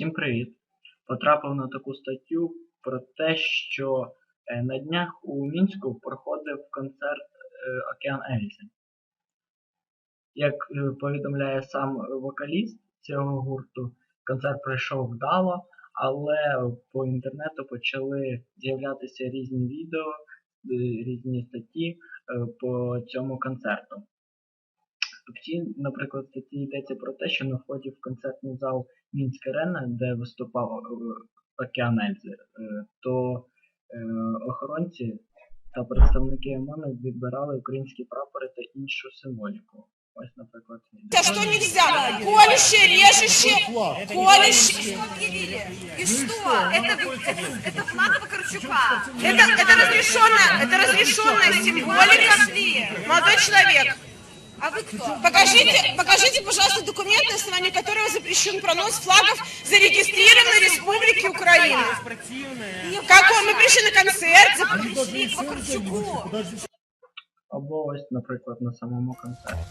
Всім привіт! Потрапив на таку статтю про те, що е, на днях у Мінську проходив концерт е, Океан Ельзи. Як е, повідомляє сам вокаліст цього гурту, концерт пройшов вдало, але по інтернету почали з'являтися різні відео, різні статті по цьому концерту В цій, наприклад, статті йдеться про те, що на вході в концертний зал Мінськ Арена, де виступав е, Океан Ельзи, е, то е, охоронці та представники ОМОНу відбирали українські прапори та іншу символіку. Ось, наприклад, відео. А что нельзя? Колюще, режуще, колюще. И что? Это, это, это флаг Вакарчука. Это, это разрешенная, это разрешенная символика. Молодой человек. А вы кто? Покажите, покажите, пожалуйста, документы, на основании которого запрещен пронос флагов зарегистрированной Республики Украина. Как он? Мы пришли на концерт, ось, наприклад, на самому концерті.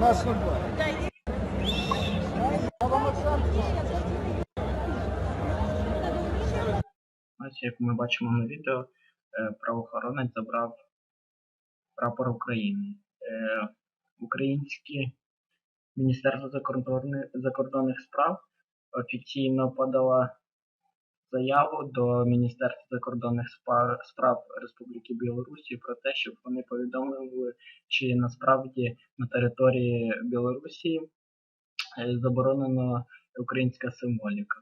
Наш номер. Ось як ми бачимо на відео, е, правоохоронець забрав прапор України. Е, Українське Міністерство закордонних, справ офіційно подало заяву до Міністерства закордонних справ Республіки Білорусі про те, щоб вони повідомили, чи насправді на території Білорусі е, заборонена українська символіка.